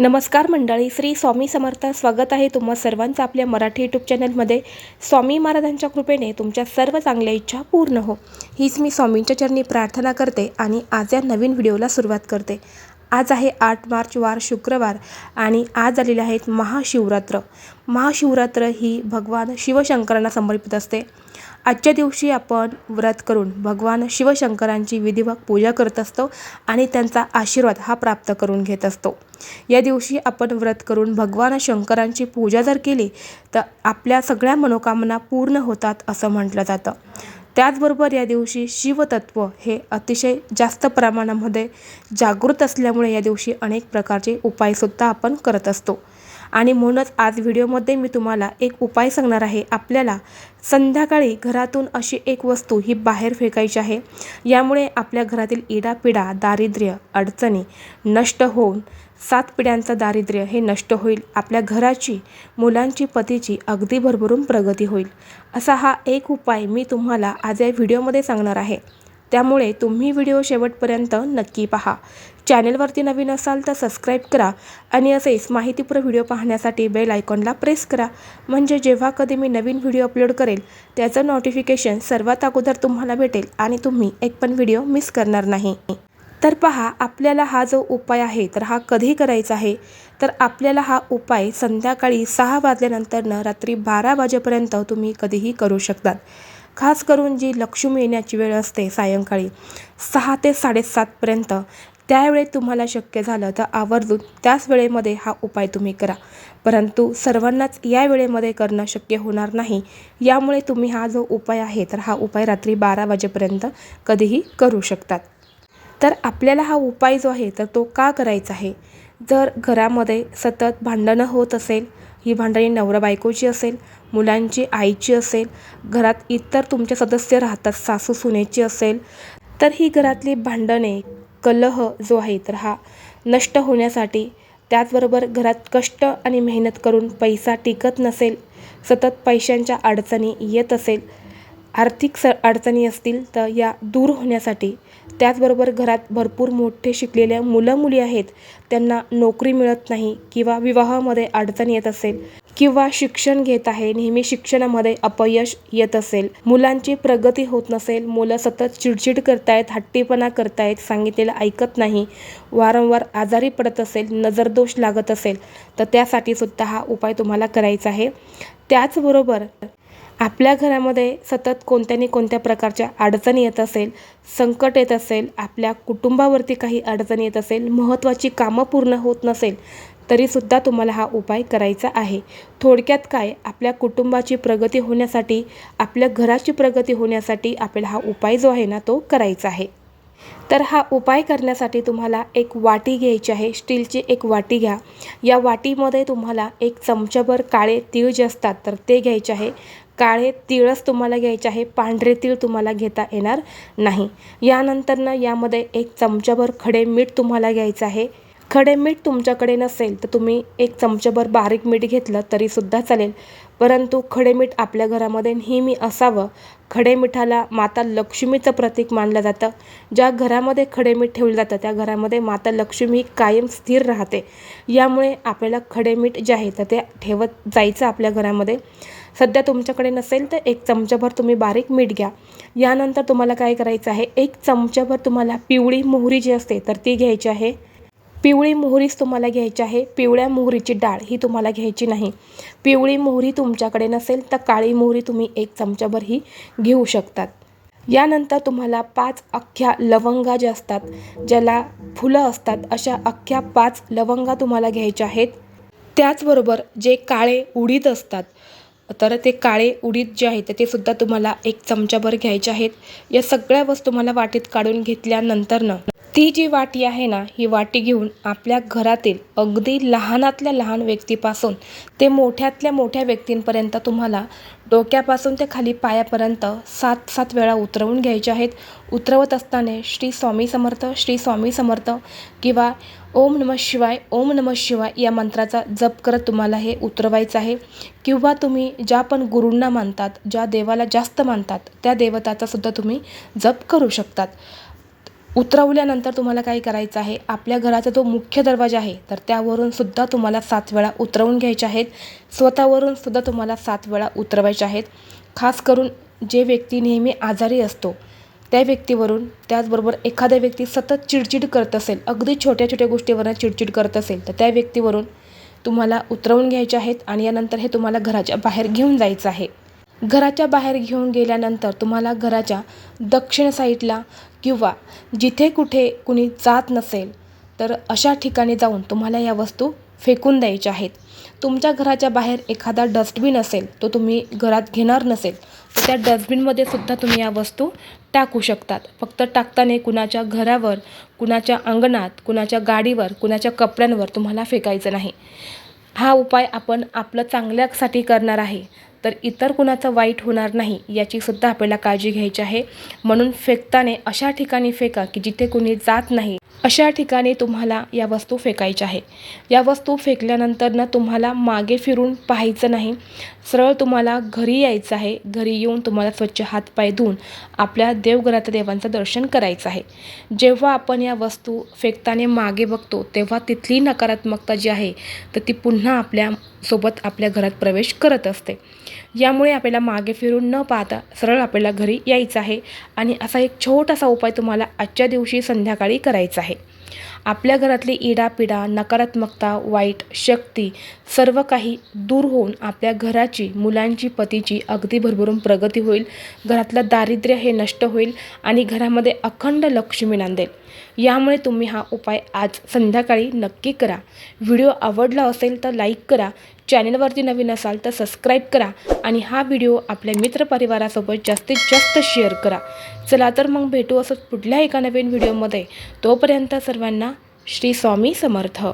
नमस्कार मंडळी श्री स्वामी समर्थ स्वागत आहे तुम्हा सर्वांचं आपल्या मराठी यूट्यूब चॅनलमध्ये. स्वामी महाराजांच्या कृपेने तुमच्या सर्व चांगल्या इच्छा पूर्ण हो. हीच मी स्वामींच्या चरणी प्रार्थना करते आणि आज या नवीन व्हिडिओला सुरुवात करते. आज आहे आठ मार्च वार शुक्रवार आणि आज आलेले आहेत महाशिवरात्र. महाशिवरात्र ही भगवान शिवशंकरांना समर्पित असते. आजच्या दिवशी आपण व्रत करून भगवान शिवशंकरांची विधिवत पूजा करत असतो आणि त्यांचा आशीर्वाद हा प्राप्त करून घेत असतो. या दिवशी आपण व्रत करून भगवान शंकरांची पूजा जर केली तर आपल्या सगळ्या मनोकामना पूर्ण होतात असं म्हटलं जातं. त्याचबरोबर या दिवशी शिवतत्व हे अतिशय जास्त प्रमाणामध्ये जागृत असल्यामुळे या दिवशी अनेक प्रकारचे उपायसुद्धा आपण करत असतो. आणि म्हणूनच आज व्हिडिओमध्ये मी तुम्हाला एक उपाय सांगणार आहे. आपल्याला संध्याकाळी घरातून अशी एक वस्तू ही बाहेर फेकायची आहे. यामुळे आपल्या घरातील इडापिडा दारिद्र्य अडचणी नष्ट होऊन सात पिढ्यांचं दारिद्र्य हे नष्ट होईल. आपल्या घराची मुलांची पतीची अगदी भरभरून प्रगती होईल. असा हा एक उपाय मी तुम्हाला आज या व्हिडिओमध्ये सांगणार आहे. त्यामुळे तुम्ही व्हिडिओ शेवटपर्यंत नक्की पहा. चॅनेलवरती नवीन असाल तर सबस्क्राईब करा आणि असेच माहितीपूर्ण व्हिडिओ पाहण्यासाठी बेल आयकॉनला प्रेस करा. म्हणजे जेव्हा कधी मी नवीन व्हिडिओ अपलोड करेल त्याचं नोटिफिकेशन सर्वात अगोदर तुम्हाला भेटेल आणि तुम्ही एक पण व्हिडिओ मिस करणार नाही. तर पहा आपल्याला हा जो उपाय आहे तर हा कधी करायचा आहे? तर आपल्याला हा उपाय संध्याकाळी सहा वाजल्यानंतरनं रात्री बारा वाजेपर्यंत तुम्ही कधीही करू शकतात. खास करून जी लक्ष्मी येण्याची वेळ असते सायंकाळी सहा ते साडेसातपर्यंत त्यावेळी तुम्हाला शक्य झालं तर आवर्जून त्याच वेळेमध्ये हा उपाय तुम्ही करा. परंतु सर्वांनाच या वेळेमध्ये करणं शक्य होणार नाही. यामुळे तुम्ही हा जो उपाय आहे तर हा उपाय रात्री बारा वाजेपर्यंत कधीही करू शकतात. तर आपल्याला हा उपाय जो आहे तर तो का करायचा आहे? जर घरामध्ये सतत भांडणं होत असेल ही भांडणी नवरा बायकोची असेल मुलांची आईची असेल घरात इतर तुमचे सदस्य राहतात सासू सुनेची असेल तर ही घरातली भांडणे कलह जो आहे तर हा नष्ट होण्यासाठी त्याचबरोबर घरात कष्ट आणि मेहनत करून पैसा टिकत नसेल सतत पैशांच्या अडचणी येत असेल आर्थिक स अडचणी असतील तर या दूर होण्यासाठी त्याचबरोबर घरात भरपूर मोठे शिकलेल्या मुलं मुली आहेत त्यांना नोकरी मिळत नाही किंवा विवाहामध्ये अडचण येत असेल किंवा शिक्षण घेत आहे नेहमी शिक्षणामध्ये अपयश येत असेल. मुलांची प्रगती होत नसेल मुलं सतत चिडचिड करतायत हट्टीपणा करतायत सांगितलेलं ऐकत नाही वारंवार आजारी पडत असेल नजरदोष लागत असेल तर त्यासाठी सुद्धा हा उपाय तुम्हाला करायचा आहे. त्याचबरोबर आपल्या घरामध्ये सतत कोणत्या ना कोणत्या प्रकारच्या अडचणी येत असेल संकट येत असेल आपल्या कुटुंबावरती काही अडचणी येत असेल महत्त्वाची कामं पूर्ण होत नसेल तरीसुद्धा तुम्हाला हा उपाय करायचा आहे. थोडक्यात काय? आपल्या कुटुंबाची प्रगती होण्यासाठी आपल्या घराची प्रगती होण्यासाठी आपल्याला हा उपाय जो आहे ना तो करायचा आहे. तर हा उपाय करण्यासाठी तुम्हाला एक वाटी घ्यायची आहे. स्टीलची एक वाटी घ्या. या वाटीमध्ये तुम्हाला एक चमच्याभर काळे तीळ जे असतात तर ते घ्यायचे आहे. काळे तिळच तुम्हाला घ्यायचे आहे. पांढरे तीळ तुम्हाला घेता येणार नाही. यानंतरनं यामध्ये एक चमच्याभर खडे मीठ तुम्हाला घ्यायचं आहे. खडे मीठ तुमच्याकडे नसेल तर तुम्ही एक चमचाभर बारीक मीठ घेतलं तरीसुद्धा चालेल. परंतु खडे मीठ आपल्या घरामध्ये नेहमी असावं. खडे मिठाला माता लक्ष्मीचं प्रतीक मानलं जातं. ज्या घरामध्ये खडे मीठ ठेवलं जातं त्या घरामध्ये माता लक्ष्मी कायम स्थिर राहते. यामुळे आपल्याला खडे मीठ जे आहे तर ते ठेवत जायचं आपल्या घरामध्ये. सध्या तुमच्याकडे नसेल तर एक चमचाभर तुम्ही बारीक मीठ घ्या. यानंतर तुम्हाला काय करायचं आहे? एक चमचाभर तुम्हाला पिवळी मोहरी जी असते तर ती घ्यायची आहे. पिवळी मोहरीच तुम्हाला घ्यायची आहे. पिवळ्या मोहरीची डाळ ही तुम्हाला घ्यायची नाही. पिवळी मोहरी तुमच्याकडे नसेल तर काळी मोहरी तुम्ही एक चमच्याभर ही घेऊ शकतात. यानंतर तुम्हाला पाच अख्ख्या लवंगा ज्या असतात ज्याला फुलं असतात अशा अख्ख्या पाच लवंगा तुम्हाला घ्यायच्या आहेत. त्याचबरोबर जे काळे उडीद असतात तर ते काळे उडीद जे आहेत ते सुद्धा तुम्हाला एक चमच्याभर घ्यायचे आहेत. या सगळ्या वस्तू मला वाटीत काढून घेतल्यानंतरनं ती जी वाटी आहे ना ही वाटी घेऊन आपल्या घरातील अगदी लहानातल्या लहान व्यक्तीपासून ते मोठ्यातल्या मोठ्या व्यक्तींपर्यंत तुम्हाला डोक्यापासून ते खाली पायापर्यंत सात सात वेळा उतरवून घ्यायचे आहेत. उतरवत असताना श्री स्वामी समर्थ श्री स्वामी समर्थ किंवा ओम नम शिवाय ओम नम शिवाय या मंत्राचा जप करत तुम्हाला हे उतरवायचं आहे. किंवा तुम्ही ज्या पण गुरूंना मानतात ज्या देवाला जास्त मानतात त्या देवताचासुद्धा तुम्ही जप करू शकतात. उतरवल्यानंतर तुम्हाला काय करायचं आहे? आपल्या घराचा जो मुख्य दरवाजा आहे तर त्यावरून सुद्धा तुम्हाला सात वेळा उतरवून घ्यायचे आहेत. स्वतःवरून सुद्धा तुम्हाला सात वेळा उतरवायचे आहेत. खास करून जे व्यक्ती नेहमी आजारी असतो त्या व्यक्तीवरून त्याचबरोबर एखादा व्यक्ती सतत चिडचिड करत असेल अगदी छोट्या छोट्या गोष्टीवरून चिडचिड करत असेल तर त्या व्यक्तीवरून तुम्हाला उतरवून घ्यायचे आहेत आणि यानंतर हे तुम्हाला घराच्या बाहेर घेऊन जायचं आहे. घराच्या बाहेर घेऊन गेल्यानंतर तुम्हाला घराच्या दक्षिण साईडला किंवा जिथे कुठे कुणी जात नसेल तर अशा ठिकाणी जाऊन तुम्हाला या वस्तू फेकून द्यायच्या आहेत. तुमच्या घराच्या बाहेर एखादा डस्टबिन असेल तो तुम्ही घरात घेणार नसेल तर त्या डस्टबिनमध्ये सुद्धा तुम्ही या वस्तू टाकू शकतात. फक्त टाकताना कुणाच्या घरावर कुणाच्या अंगणात कुणाच्या गाडीवर कुणाच्या कपड्यांवर तुम्हाला फेकायचं नाही. हा उपाय आपण आपलं चांगल्यासाठी करणार आहे. तर इतर कुणाचं वाईट होणार नाही याचीसुद्धा आपल्याला काळजी घ्यायची आहे. म्हणून फेकताना अशा ठिकाणी फेका की जिथे कुणी जात नाही अशा ठिकाणी तुम्हाला या वस्तू फेकायच्या आहे. या वस्तू फेकल्यानंतर ना तुम्हाला मागे फिरून पाहायचं नाही. सरळ तुम्हाला घरी यायचं आहे. घरी येऊन तुम्हाला स्वच्छ हातपाय धुवून आपल्या देवघरात देवांचं दर्शन करायचं आहे. जेव्हा आपण या वस्तू फेकताना मागे बघतो तेव्हा तिथली नकारात्मकता जी आहे तर ती पुन्हा आपल्या सोबत आपल्या घरात प्रवेश करत असते. यामुळे आपल्याला मागे फिरून न पाहता सरळ आपल्याला घरी यायचं आहे आणि असा एक छोटासा उपाय तुम्हाला आजच्या दिवशी संध्याकाळी करायचा आहे. आपल्या घरातली इडापिडा नकारात्मकता वाईट शक्ती सर्व काही दूर होऊन आपल्या घराची मुलांची पतीची अगदी भरभरून प्रगती होईल. घरातलं दारिद्र्य हे नष्ट होईल आणि घरामध्ये अखंड लक्ष्मी नांदेल. यामुळे तुम्ही हा उपाय आज संध्याकाळी नक्की करा. व्हिडिओ आवडला असेल तर लाईक करा. चॅनलवरती नवीन असाल तर सबस्क्राईब करा आणि हा व्हिडिओ आपल्या मित्रपरिवारासोबत जास्तीत जास्त शेअर करा. चला तर मग भेटू असं पुढल्या एका नवीन व्हिडिओमध्ये. तोपर्यंत सर्वांना श्री स्वामी समर्थ.